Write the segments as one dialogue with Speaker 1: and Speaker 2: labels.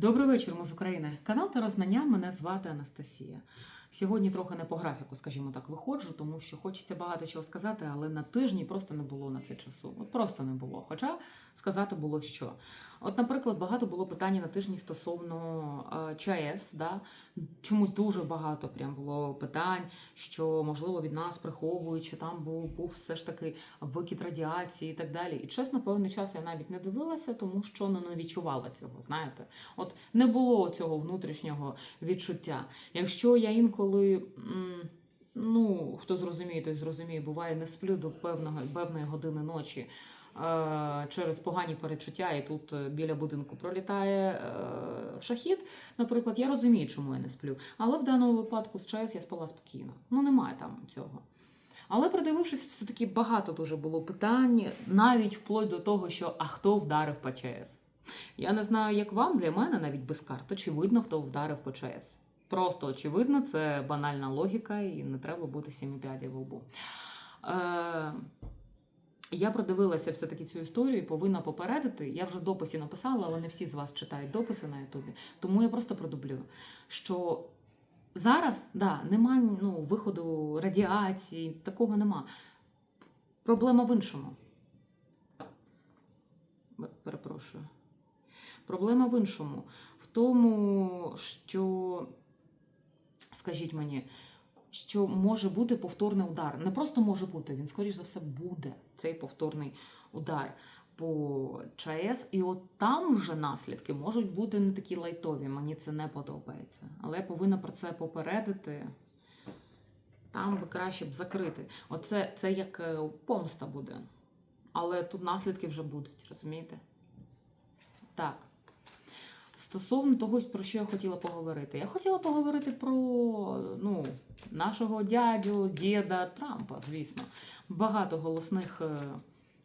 Speaker 1: Добрий вечір, ми з України. Канал та Рознання. Мене звати Анастасія. Сьогодні трохи не по графіку, скажімо так, виходжу, тому що хочеться багато чого сказати, але на тижні просто не було на це часу. От просто не було. Хоча сказати було що. От, наприклад, багато було питань на тижні стосовно ЧАЕС. Да? Чомусь дуже багато прям було питань, що можливо від нас приховують, що там був, був все ж таки викид радіації і так далі. І чесно, певний час я навіть не дивилася, тому що ну, не відчувала цього. Знаєте, от не було цього внутрішнього відчуття. Якщо я інколи. М, Ну, хто зрозуміє, той зрозуміє, буває, не сплю до певного певної години ночі е, через погані перечуття, і тут е, біля будинку пролітає е, шахід. Наприклад, я розумію, чому я не сплю. Але в даному випадку з ЧАЕС я спала спокійно. Ну, немає там цього. Але придивившись, все-таки багато дуже було питань, навіть вплоть до того, що а хто вдарив по ЧАЕС. Я не знаю, як вам, для мене навіть без карт, очевидно, хто вдарив по ЧАЕС. Просто очевидно, це банальна логіка, і не треба бути сіміпядів в лбу. Е, я продивилася все-таки цю історію і повинна попередити. Я вже дописі написала, але не всі з вас читають дописи на Ютубі. Тому я просто продублюю, що зараз да, немає ну, виходу радіації, такого нема. Проблема в іншому. Перепрошую. Проблема в іншому. В тому, що, скажіть мені, що може бути повторний удар. Не просто може бути, він, скоріш за все, буде цей повторний удар по ЧАЕС. І от там вже наслідки можуть бути не такі лайтові. Мені це не подобається. Але я повинна про це попередити. Там би краще б закрити. Оце це як е, помста буде. Але тут наслідки вже будуть, розумієте? Так. Стосовно того, про що я хотіла поговорити. Я хотіла поговорити про ну, нашого дядю, діда Трампа, звісно. Багато голосних е,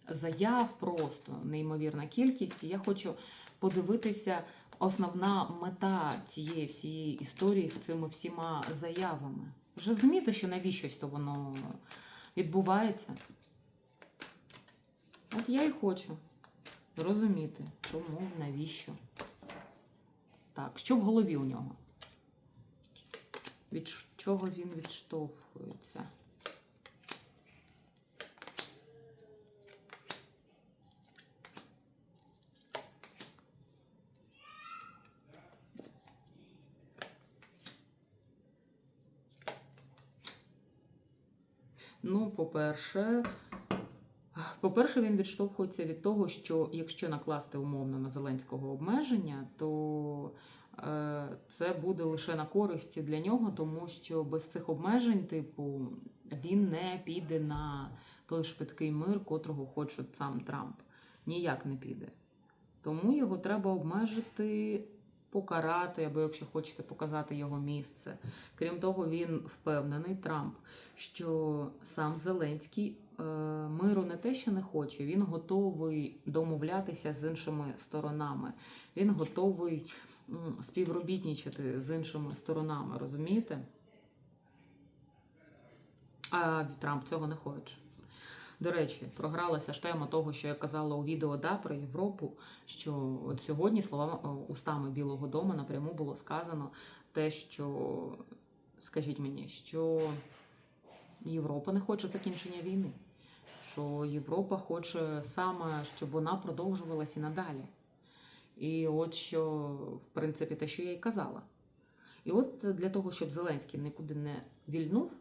Speaker 1: заяв, просто неймовірна кількість. Я хочу подивитися основна мета цієї всієї історії з цими всіма заявами. Вже розумієте, що навіщось то воно відбувається? От я і хочу розуміти, чому, навіщо. Так, що в голові у нього? Від чого він відштовхується? Ну, по-перше, по-перше, він відштовхується від того, що якщо накласти умовно на Зеленського обмеження, то е, це буде лише на користь для нього, тому що без цих обмежень, типу, він не піде на той швидкий мир, котрого хоче сам Трамп. Ніяк не піде. Тому його треба обмежити, покарати, або якщо хочете показати його місце. Крім того, він впевнений Трамп, що сам Зеленський е, миру не те, що не хоче, він готовий домовлятися з іншими сторонами. Він готовий співробітничати з іншими сторонами, розумієте? А Трамп цього не хоче. До речі, програлася ж тема того, що я казала у відео да, про Європу, що от сьогодні словами устами Білого Дому напряму було сказано те, що скажіть мені, що Європа не хоче закінчення війни, що Європа хоче саме, щоб вона продовжувалася і надалі. І от що, в принципі, те, що я й казала. І от для того, щоб Зеленський нікуди не вільнув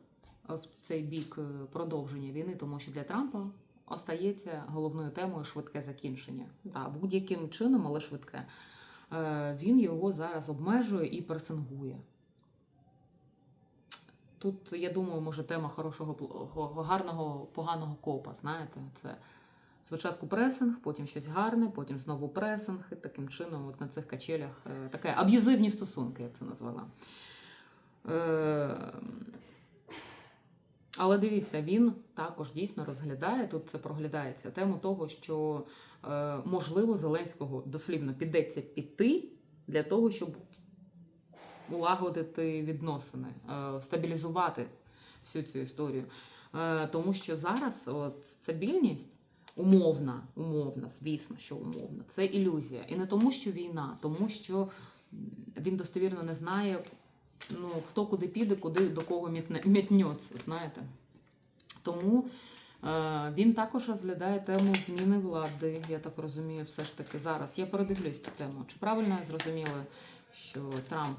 Speaker 1: в цей бік е, продовження війни, тому що для Трампа остається головною темою швидке закінчення. Да, будь-яким чином, але швидке. Е, Він його зараз обмежує і пресингує. Тут, я думаю, може тема хорошого, гарного, поганого копа. Знаєте, це спочатку пресинг, потім щось гарне, потім знову пресинг. І таким чином, от на цих качелях, е, таке аб'юзивні стосунки, я це назвала. Але дивіться, він також дійсно розглядає, тут це проглядається, тему того, що е, можливо Зеленського дослівно підеться піти для того, щоб улагодити відносини, е, стабілізувати всю цю історію. Е, тому що зараз от, стабільність умовна, умовна, звісно, що умовна, це ілюзія. І не тому, що війна, тому що він достовірно не знає, ну, хто куди піде, куди до кого мітне- знаєте. Тому е, він також розглядає тему зміни влади, я так розумію, все ж таки зараз. Я передивлюсь цю тему. Чи правильно я зрозуміла, що Трамп,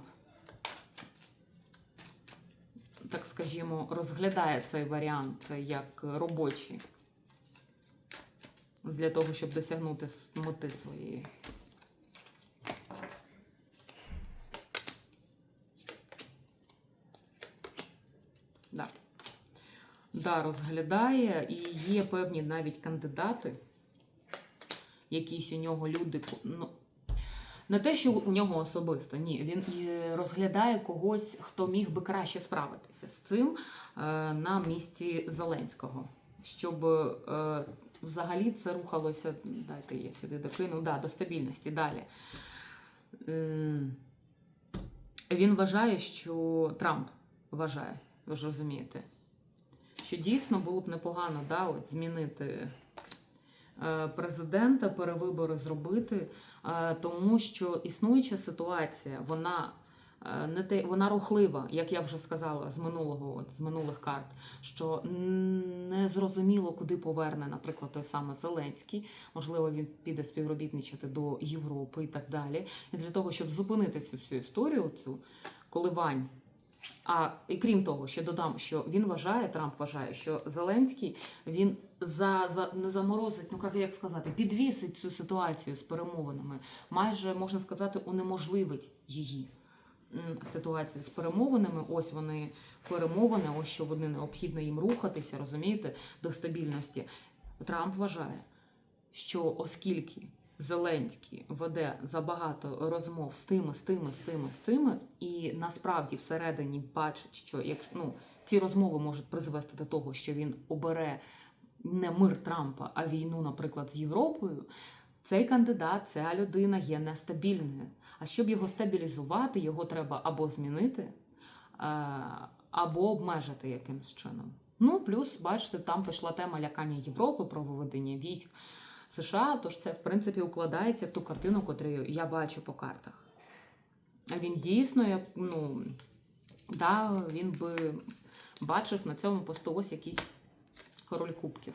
Speaker 1: так скажімо, розглядає цей варіант як робочий для того, щоб досягнути мети своєї? Да. Да, розглядає, і є певні навіть кандидати, якісь у нього люди. Ну, не те, що у нього особисто, ні. Він розглядає когось, хто міг би краще справитися з цим е, на місці Зеленського. Щоб е, взагалі це рухалося. Дайте я сюди докину, да, до стабільності далі. Він вважає, що Трамп вважає, ви ж розумієте, що дійсно було б непогано да, от, змінити е, президента, перевибори зробити, е, тому що існуюча ситуація, вона. е, Не те, вона рухлива, як я вже сказала з минулого, з минулих карт, що не зрозуміло, куди поверне, наприклад, той самий Зеленський. Можливо, він піде співробітничати до Європи і так далі. І для того, щоб зупинити цю всю історію, цю коливань. А і крім того, ще додам, що він вважає, Трамп вважає, що Зеленський він за, за не заморозить, ну як, сказати, підвісить цю ситуацію з перемовинами. Майже можна сказати, унеможливить її ситуацію з перемовинами. Ось вони перемовини, ось що вони необхідно їм рухатися, розумієте, до стабільності. Трамп вважає, що оскільки Зеленський веде забагато розмов з тими, з тими, з тими, з тими, і насправді всередині бачить, що як ну ці розмови можуть призвести до того, що він обере не мир Трампа, а війну, наприклад, з Європою. Цей кандидат, ця людина є нестабільною. А щоб його стабілізувати, його треба або змінити, е, або обмежити якимсь чином. Ну, плюс, бачите, там пішла тема лякання Європи про виведення військ США, тож це, в принципі, укладається в ту картину, яку я бачу по картах. А він дійсно, як, ну, да, він би бачив на цьому посту ось якийсь король кубків.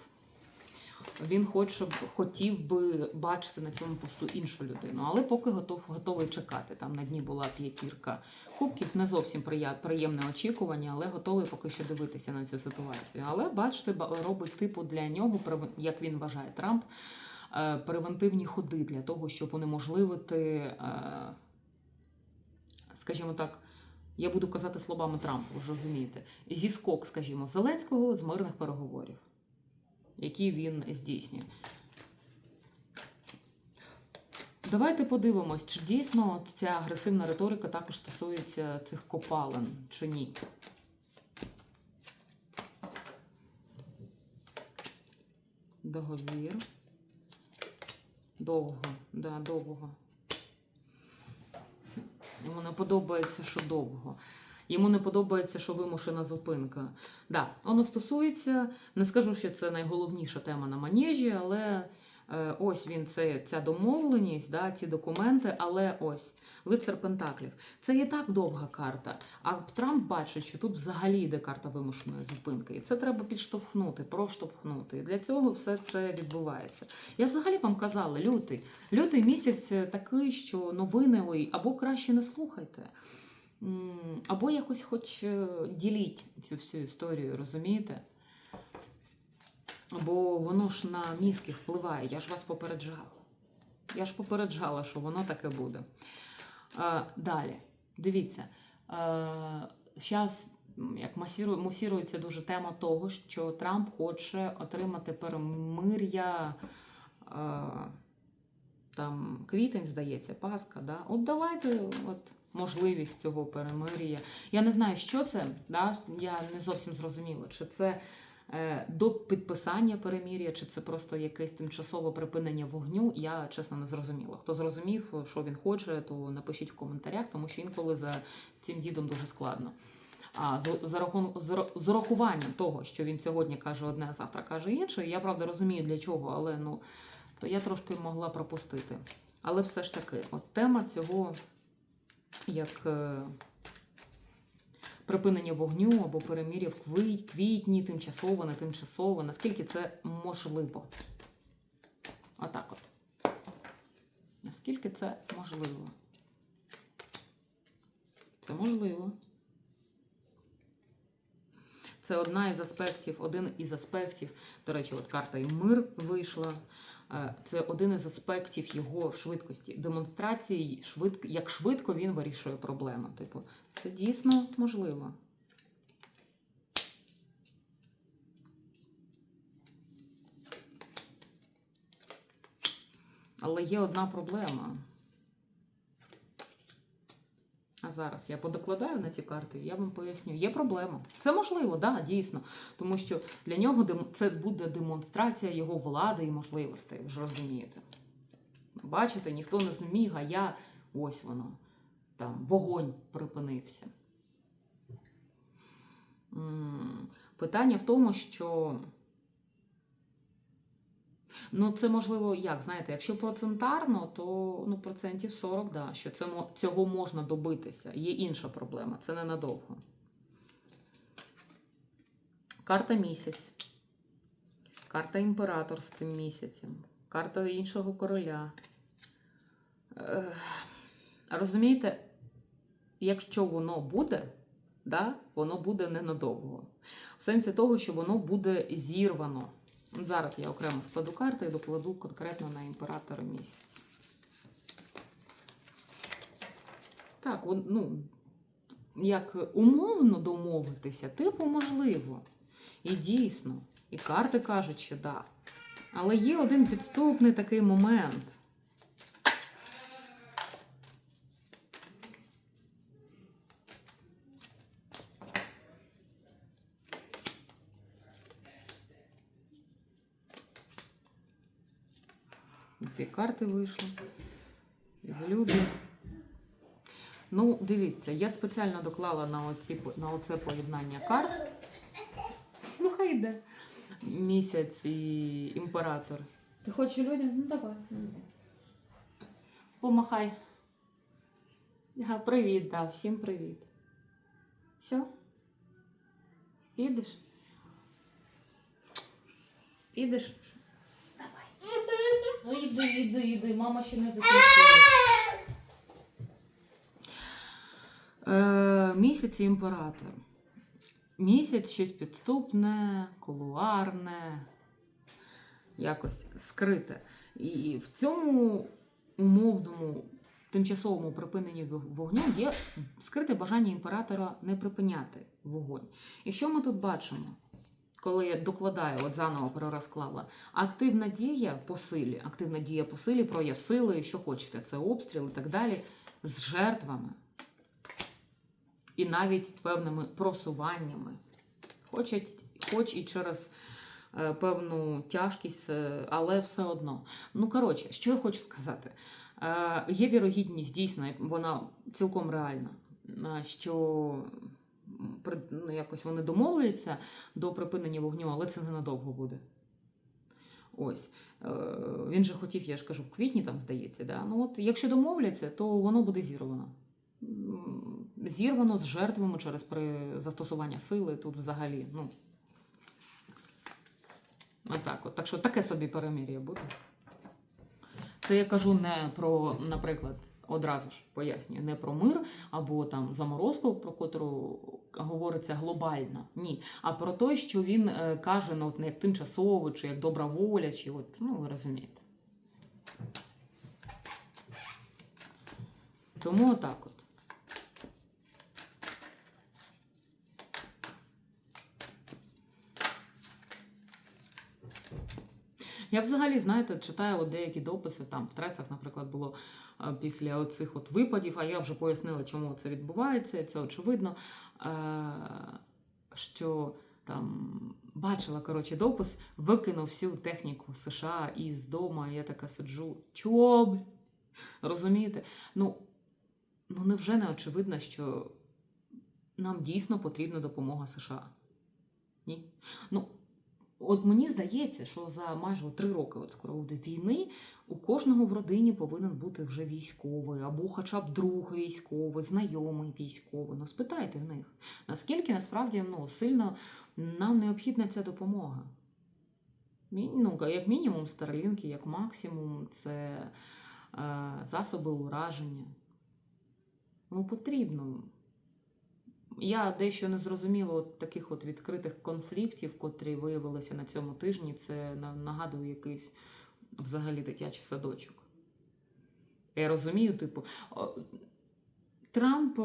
Speaker 1: Він хоче, б- хотів би бачити на цьому посту іншу людину, але поки готов, готовий чекати. Там на дні була п'ятірка кубків, не зовсім приємне очікування, але готовий поки що дивитися на цю ситуацію. Але бачите, ба- робить типу для нього, як він вважає Трамп, е, превентивні ходи для того, щоб унеможливити, е, скажімо так. Я буду казати словами Трампа, ви ж розумієте, зіскок, скажімо, Зеленського з мирних переговорів, які він здійснює. Давайте подивимось, чи дійсно ця агресивна риторика також стосується цих копалин, чи ні. Договір. Довго, да, довго. Йому не подобається, що довго. Йому не подобається, що вимушена зупинка. Да, воно стосується, не скажу, що це найголовніша тема на манежі, але е, ось він це ця домовленість, да, ці документи, але ось лицар Пентаклів. Це і так довга карта. А Трамп бачить, що тут взагалі йде карта вимушеної зупинки. І це треба підштовхнути, проштовхнути. І для цього все це відбувається. Я взагалі вам казала, лютий. Лютий місяць такий, що новини ой, або краще не слухайте. Або якось хоч е, діліть цю всю історію, розумієте? Бо воно ж на мізки впливає. Я ж вас попереджала. Я ж попереджала, що воно таке буде. Далі, дивіться. Зараз як мусірується дуже тема того, що Трамп хоче отримати перемир'я. Там квітень, здається, Пасха. Да? От давайте от, можливість цього перемир'я. Я не знаю, що це, да? я не зовсім зрозуміла, чи це е, до підписання перемир'я, чи це просто якесь тимчасове припинення вогню. Я чесно не зрозуміла. Хто зрозумів, що він хоче, то напишіть в коментарях, тому що інколи за цим дідом дуже складно. А з урахуванням того, що він сьогодні каже одне, а завтра каже інше. Я правда розумію для чого, але ну то я трошки могла пропустити. Але все ж таки, от тема цього як е, припинення вогню або перемір'я в квітні, тимчасово, не тимчасово, наскільки це можливо. Отак от. Наскільки це можливо? Це можливо. Це одна із аспектів, один із аспектів. До речі, от карта і мир вийшла. Е, Це один із аспектів його швидкості, демонстрації, швидко, як швидко він вирішує проблему. Типу, це дійсно можливо. Але є одна проблема. А зараз я подокладаю на ці карти, я вам поясню. Є проблема. Це можливо, да, дійсно. Тому що для нього це буде демонстрація його влади і можливостей, ви ж розумієте. Бачите, ніхто не зміг, а я ось воно. Там вогонь припинився. Питання в тому, що. Ну, це можливо, як знаєте, якщо процентарно, то ну, процентів 40, да, що це, цього можна добитися. Є інша проблема, це ненадовго. Карта місяць. Карта імператор з цим місяцем. Карта іншого короля. Розумієте, якщо воно буде, да, воно буде ненадовго. В сенсі того, що воно буде зірвано. От Зараз я окремо складу карти і докладу конкретно на імператора місяць. Так, ну, як умовно домовитися, типу, можливо. І дійсно. І карти кажуть, що да. Але є один підступний такий момент. Карти вийшли. Люди. Ну, дивіться, я спеціально доклала на, оці, на оце поєднання карт. Ну, хай йде. Місяць і імператор. Ти хочеш людям? Ну давай. Помахай. Ага, привіт, да, всім привіт. Все? Підеш? Підеш? Ну йди, йди, йди, мама ще не закінчила. Е, місяць імператор. Місяць щось підступне, кулуарне, якось скрите. І в цьому умовному тимчасовому припиненні вогню є скрите бажання імператора не припиняти вогонь. І що ми тут бачимо? Коли я докладаю, от заново перерозклала, активна дія по силі, активна дія по силі, прояв сили, що хочете, це обстріл і так далі, з жертвами і навіть певними просуваннями, хоч, і- хоч і через е, певну тяжкість, е, але все одно. Ну, коротше, що я хочу сказати. Е, є вірогідність, дійсно, вона цілком реальна, що ну, якось вони домовляться до припинення вогню, але це ненадовго буде. Ось. Е, Він же хотів, я ж кажу, в квітні там здається. Да? Ну от якщо домовляться, то воно буде зірвано. Зірвано з жертвами через застосування сили тут взагалі. Ну, отак от. Так що таке собі перемір'я буде. Це я кажу не про, наприклад, одразу ж пояснюю, не про мир або там заморозку, про котру говориться глобально. Ні. А про те, що він е, каже, ну, як тимчасово, чи як добра воля, чи от, ну, ви розумієте. Тому отак от. Я взагалі, знаєте, читаю от деякі дописи, там в трецях, наприклад, було після оцих от випадів, а я вже пояснила, чому це відбувається, і це очевидно, е, що там бачила коротше, допис, викинув всю техніку США із дому, і я така сиджу. Чо? бля?» Розумієте? Ну, ну невже не очевидно, що нам дійсно потрібна допомога США? Ні? Ну, от мені здається, що за майже три роки, от скоро буде війни, у кожного в родині повинен бути вже військовий, або хоча б друг військовий, знайомий військовий. Ну спитайте в них, наскільки насправді ну, сильно нам необхідна ця допомога. Ну, як мінімум, старлінки, як максимум, це е, засоби ураження. Ну, потрібно. Я дещо не зрозуміла от таких от відкритих конфліктів, котрі виявилися на цьому тижні. Це нагадує якийсь взагалі дитячий садочок. Я розумію, типу, Трамп,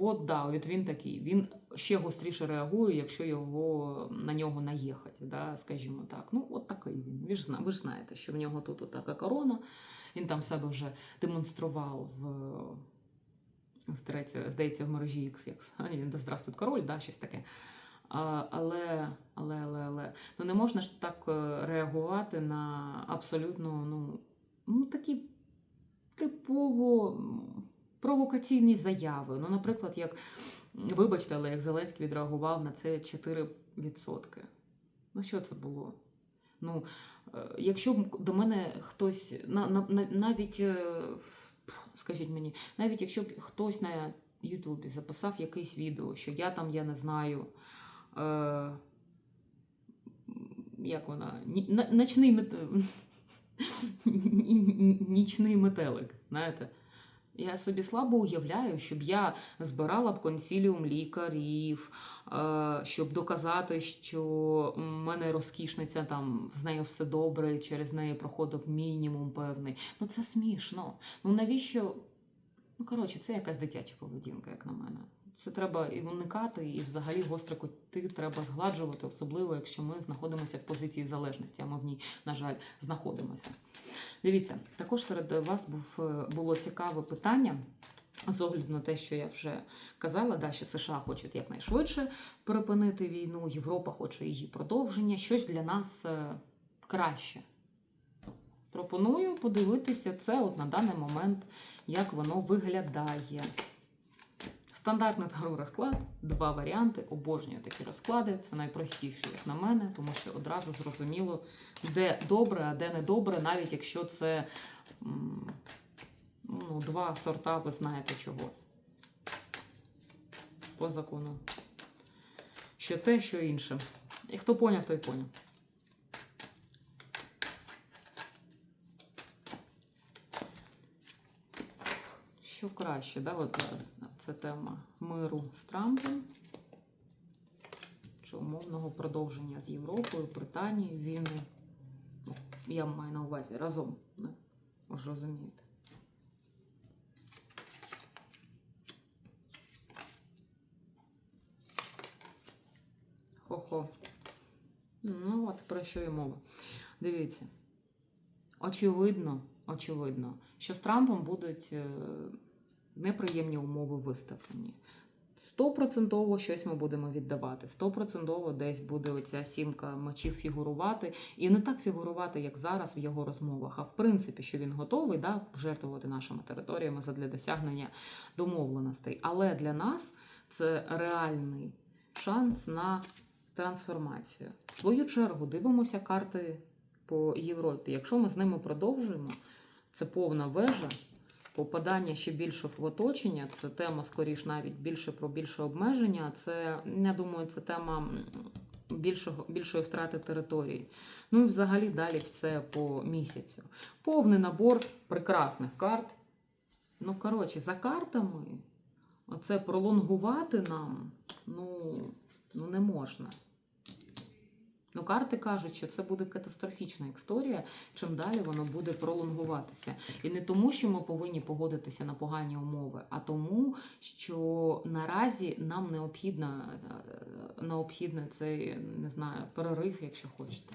Speaker 1: от да, от він такий. Він ще гостріше реагує, якщо його на нього наїхати, да, скажімо так. Ну, от такий він. Ви ж, ви ж знаєте, що в нього тут така корона. Він там себе вже демонстрував в здається, здається, в мережі XX. Здравствуй, король, да, щось таке. Але, але, але, але, ну не можна ж так е, реагувати на абсолютно, ну, ну такі типово провокаційні заяви. Ну, наприклад, як, вибачте, але як Зеленський відреагував на це 4%. Ну, що це було? Ну, е, якщо б до мене хтось, на, на- навіть, е, скажіть мені, навіть якщо б хтось на Ютубі записав якесь відео, що я там, я не знаю, е, як вона, ні- на- ночний мет... нічний метелик, знаєте. Я собі слабо уявляю, щоб я збирала б консіліум лікарів, е, щоб доказати, що в мене розкішниця там з нею все добре, через неї проходив мінімум певний. Ну це смішно. Ну навіщо? Ну коротше, це якась дитяча поведінка, як на мене. Це треба і уникати, і взагалі гостре кути треба згладжувати, особливо якщо ми знаходимося в позиції залежності, а ми в ній, на жаль, знаходимося. Дивіться, також серед вас був, е, було цікаве питання. З огляду на те, що я вже казала, да, що США хочуть якнайшвидше припинити війну, Європа хоче її продовження, щось для нас е, краще. Пропоную подивитися це от на даний момент, як воно виглядає. Стандартний таро розклад, два варіанти. Обожнюю такі розклади. Це найпростіші, як на мене, тому що одразу зрозуміло, де добре, а де не добре, навіть якщо це ну, два сорта, ви знаєте чого. По закону. Що те, що інше. І хто поняв, той поняв. Що краще, да? От зараз це тема миру з Трампом чи умовного продовження з Європою, Британією війни. Ну, я маю на увазі разом. Да? Ви ж розумієте. Хо-хо. Ну, от про що і мова. Дивіться. Очевидно, очевидно, що з Трампом будуть е, неприємні умови виставлені. Стопроцентово щось ми будемо віддавати. Стопроцентово десь буде оця сімка мечів фігурувати. І не так фігурувати, як зараз в його розмовах. А в принципі, що він готовий да, жертвувати нашими територіями задля досягнення домовленостей. Але для нас це реальний шанс на трансформацію. В свою чергу дивимося карти по Європі. Якщо ми з ними продовжуємо, це повна вежа. Попадання ще більше в оточення, це тема, скоріш, навіть більше про більше обмеження. Це, я думаю, це тема більшого, більшої втрати території. Ну і взагалі далі все по місяцю. Повний набор прекрасних карт. Ну, коротше, за картами оце пролонгувати нам ну, ну не можна. Ну, карти кажуть, що це буде катастрофічна історія, чим далі воно буде пролонгуватися. І не тому, що ми повинні погодитися на погані умови, а тому, що наразі нам необхідно, е, необхідний цей, не знаю, перерив, якщо хочете.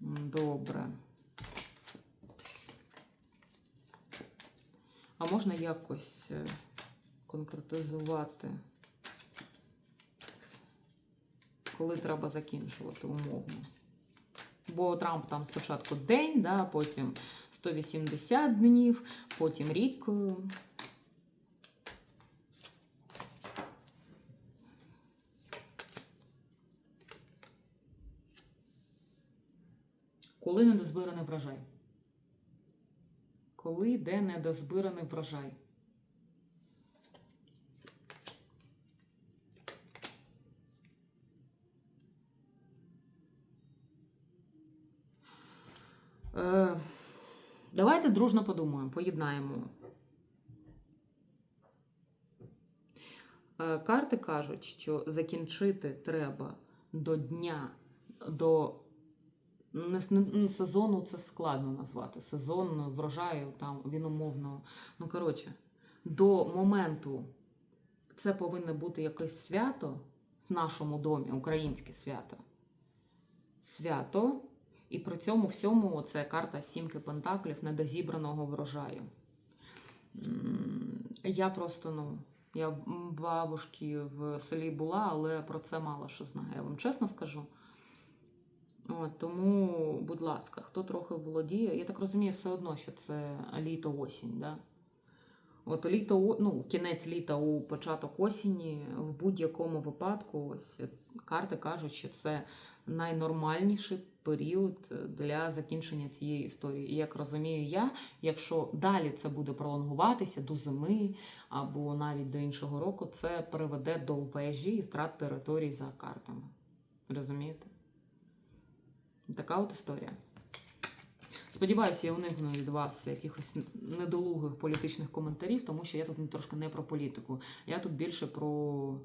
Speaker 1: Добре. А можна якось е, конкретизувати? коли треба закінчувати умовно. Бо Трамп там спочатку день, да, потім 180 днів, потім рік. Коли недозбираний врожай? Коли де недозбираний врожай? Давайте дружно подумаємо, поєднаємо. Е, карти кажуть, що закінчити треба до дня, до сезону це складно назвати. Сезон врожаю, там він умовно. Ну, коротше, до моменту це повинно бути якесь свято в нашому домі, українське свято. Свято. І при цьому всьому це карта сімки пентаклів недозібраного врожаю. Я просто, ну, я бабушки в селі була, але про це мало що знаю. Я вам чесно скажу. От, тому, будь ласка, хто трохи володіє, я так розумію, все одно, що це літо-осінь. Да? От літо, ну, кінець літа у початок осені, в будь-якому випадку, ось карти кажуть, що це найнормальніший період е, для закінчення цієї історії. І як розумію я, якщо далі це буде пролонгуватися до зими або навіть до іншого року, це приведе до вежі і втрат територій за картами. Розумієте? Така от історія. Сподіваюся, я уникну від вас якихось недолугих політичних коментарів, тому що я тут трошки не про політику. Я тут більше про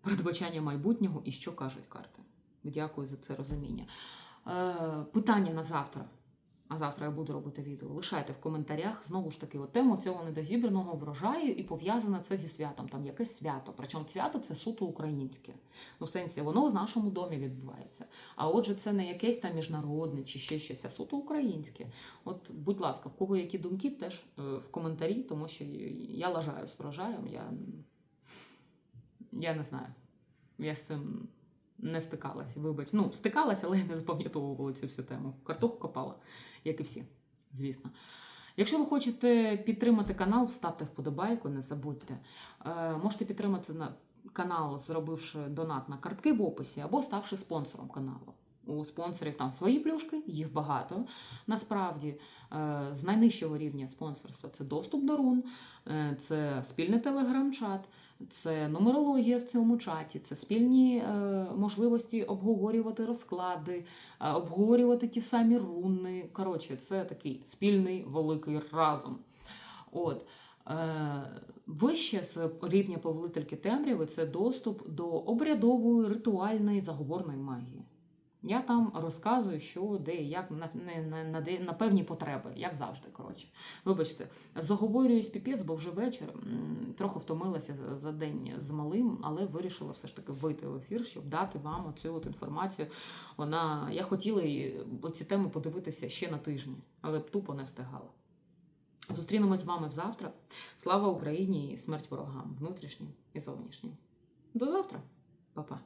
Speaker 1: передбачання майбутнього і що кажуть карти. Дякую за це розуміння. Е, питання на завтра. А завтра я буду робити відео. Лишайте в коментарях знову ж таки от тему цього недозібраного врожаю і пов'язане це зі святом. Там якесь свято. Причому свято це суто українське. Ну, в сенсі, воно в нашому домі відбувається. А отже, це не якесь там міжнародне чи ще щось, а суто українське. От, будь ласка, в кого які думки, теж е, в коментарі, тому що я лажаю з врожаєм. Я, я не знаю. Я з цим не стикалася. Вибач. Ну, стикалася, але я не запам'ятовувала цю всю тему. Картоху копала, як і всі, звісно. Якщо ви хочете підтримати канал, ставте вподобайку, не забудьте. Е, можете підтримати на канал, зробивши донат на картки в описі, або ставши спонсором каналу. У спонсорів там свої плюшки, їх багато. Насправді, Е, з найнижчого рівня спонсорства це доступ до рун, е, це спільний телеграм-чат, це нумерологія в цьому чаті, це спільні е, можливості обговорювати розклади, обговорювати ті самі руни. Коротше, це такий спільний великий разом. От. Вище з рівня повелительки темряви це доступ до обрядової, ритуальної, заговорної магії. Я там розказую, що де як на, на, на, на, певні потреби, як завжди. Коротше. Вибачте, заговорююсь піпець, бо вже вечір. Трохи втомилася за- день з малим, але вирішила все ж таки вийти в ефір, щоб дати вам оцю от інформацію. Вона я хотіла і ці теми подивитися ще на тижні, але б тупо не встигала. Зустрінемось з вами завтра. Слава Україні і смерть ворогам, внутрішнім і зовнішнім. До завтра, Па-па.